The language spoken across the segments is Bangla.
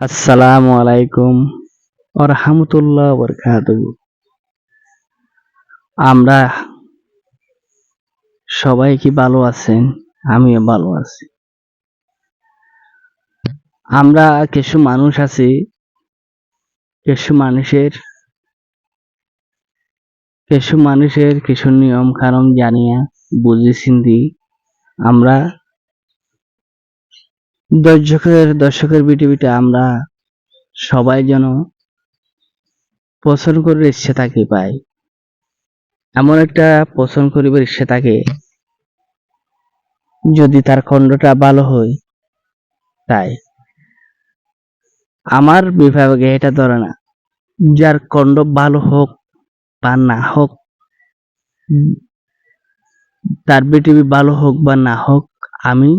আসসালামু আলাইকুম রহমতুল্লাহ বরকাত আমরা সবাই কি ভালো আছেন? আমিও ভালো আছি। আমরা কিছু মানুষ আছি, কিছু মানুষের কিছু মানুষের কিছু নিয়ম কানুন জানিয়া বুঝি চিন্তি আমরা দর্শকের দর্শকের পৃথিবীতে আমরা সবাই যেন পছন্দ করার ইচ্ছে থাকে পাই। এমন একটা পছন্দ করিবার ইচ্ছে থাকে যদি তার খণ্ডটা ভালো হয়, তাই। আমার বিভাগে এটা ধরে না, যার খণ্ড ভালো হোক বা না হোক, তার বিটিভি ভালো হোক বা না হোক, আমি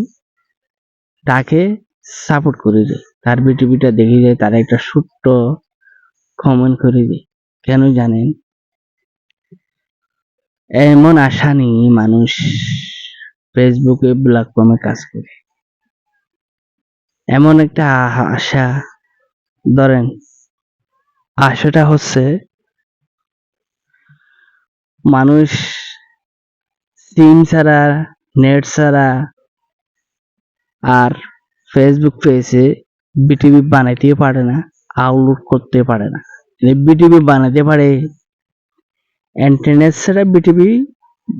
তাকে সাপোর্ট করে দিই তার বিটিভিটা দেখে যায়, তার একটা ছোট্ট কমেন্ট করে দিই কেন জানেন? এমন আশা নিয়ে মানুষ ফেসবুকে প্ল্যাটফর্মে কাজ করে। এমন একটা আশা, ধরেন, আশাটা হচ্ছে মানুষ সিম ছাড়া নেট ছাড়া আর ফেসবুক পেজে বিটিভি বানাইতে পারে না আপলোড করতে পারে না। বিটিভি বানাতে পারে ইন্টারনেট ছাড়া বিটিভি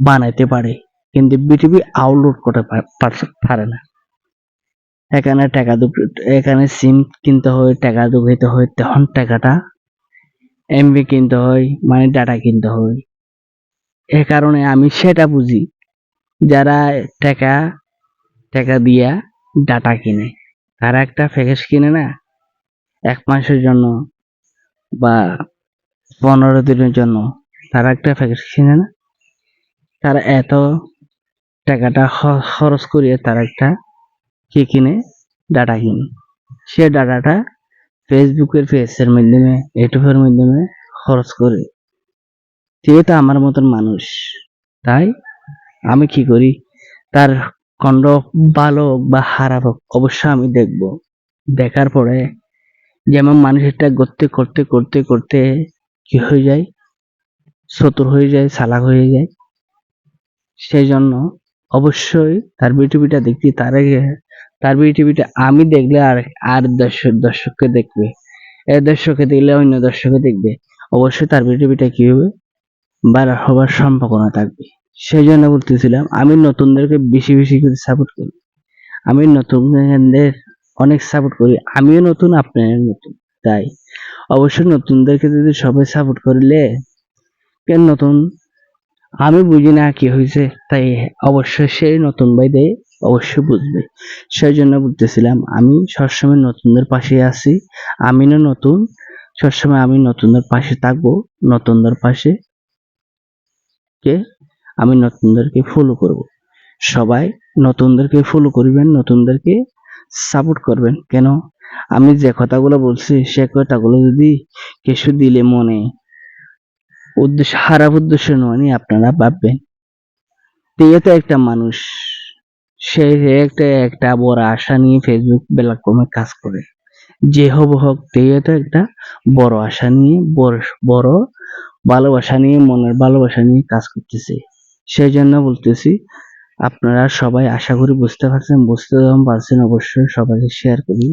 বানাইতে পারে, কিন্তু বিটিভি আপলোড করতে পার- না। এখানে টাকা এখানে সিম কিনতে হয়, টাকা ঢুকাইতে হয়, তখন টাকাটা এমবি কিনতে হয় মানে ডাটা কিনতে হয়। এ কারণে আমি সেটা বুঝি, যারা টাকা টাকা দিয়া ডাটা কিনে। তারা একটা প্যাকেজ কিনে না, এক মাসের জন্য বা পনেরো দিনের জন্য, তারা একটা প্যাকেজ কিনে না। তারা এত টাকাটা খরচ করিয়ে তারা একটা কি কিনে, ডাটা কিনে। সে ডাটাটা ফেসবুকের পেজের মাধ্যমে, ইউটিউবের মাধ্যমে খরচ করে। যেহেতু আমার মতন মানুষ। তাই আমি কি করি? তার খণ্ড ভালো হোক বা খারাপ হোক অবশ্যই আমি দেখব। দেখার পরে যেমন মানুষেরটা করতে করতে করতে করতে কি হয়ে যায়? চতুর হয়ে যায়, চালাক হয়ে যায়। সেই জন্য অবশ্যই তার বিটিভিটা দেখতে, তার আগে তার বিটিভিটা আমি দেখলে আর আর দর্শক, দর্শককে দেখবে। এ দর্শককে দেখলে অন্য দর্শকে দেখবে। অবশ্যই তার বিটিভিটা কি হবে? বার হবার সম্ভাবনা থাকবে। সেই জন্য বলতেছিলাম, আমি নতুনদেরকে বেশি বেশি করে সাপোর্ট করি। আমি নতুনদের অনেক সাপোর্ট করি, আমিও নতুন আপনারা নতুন। তাই অবশ্যই নতুনদেরকে যদি সবাই সাপোর্ট করলে কেন নতুন? আমি বুঝি না কি হয়েছে, তাই অবশ্যই সেই নতুন ভাইদের অবশ্যই বুঝবে। সেই জন্য বলতেছিলাম, আমি সবসময় নতুনদের পাশে আছি, আমিও নতুন, সবসময় আমি নতুনদের পাশে থাকব, নতুনদের পাশে কে? আমি নতুনদেরকে ফলো করব। সবাই নতুনদেরকে ফলো করবেন, নতুনদেরকে সাপোর্ট করবেন। কেন? আমি যে কথাগুলো বলছি, সে কথাগুলো যদি কিছু দিলে মনে, উদ্দেশ্য, খারাপ উদ্দেশ্য নয় আপনারা ভাববেন। তেয়ে তো একটা মানুষ, সে একটা একটা বড় আশা নিয়ে ফেসবুক প্ল্যাটফর্মে কাজ করে। যে হব হোক তেয়ে তো একটা বড় আশা নিয়ে, বড় বড় ভালোবাসা নিয়ে, মনের ভালোবাসা নিয়ে কাজ করতেছে। সেই জন্য বলতেছি, আপনারা সবাই আশা করি বুঝতে পারছেন, বুঝতে যখন পারছেন, অবশ্যই সবাইকে শেয়ার করি।